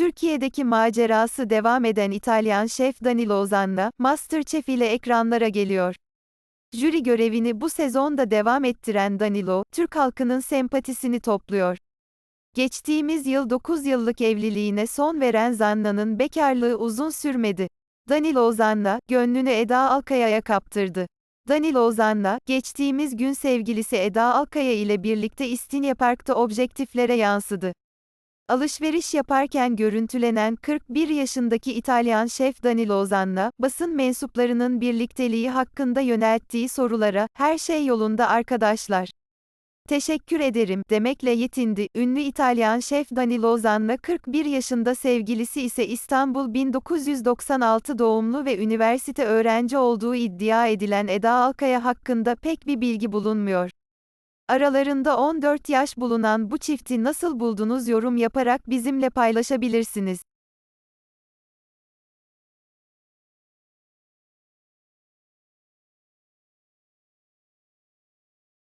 Türkiye'deki macerası devam eden İtalyan şef Danilo Zanna, MasterChef ile ekranlara geliyor. Jüri görevini bu sezonda devam ettiren Danilo, Türk halkının sempatisini topluyor. Geçtiğimiz yıl 9 yıllık evliliğine son veren Zanna'nın bekarlığı uzun sürmedi. Danilo Zanna, gönlünü Eda Alkaya'ya kaptırdı. Danilo Zanna, geçtiğimiz gün sevgilisi Eda Alkaya ile birlikte İstinye Park'ta objektiflere yansıdı. Alışveriş yaparken görüntülenen 41 yaşındaki İtalyan şef Danilo Zanna, basın mensuplarının birlikteliği hakkında yönelttiği sorulara, her şey yolunda arkadaşlar. Teşekkür ederim, demekle yetindi. Ünlü İtalyan şef Danilo Zanna 41 yaşında sevgilisi ise İstanbul 1996 doğumlu ve üniversite öğrenci olduğu iddia edilen Eda Alkaya hakkında pek bir bilgi bulunmuyor. Aralarında 14 yaş bulunan bu çifti nasıl buldunuz yorum yaparak bizimle paylaşabilirsiniz.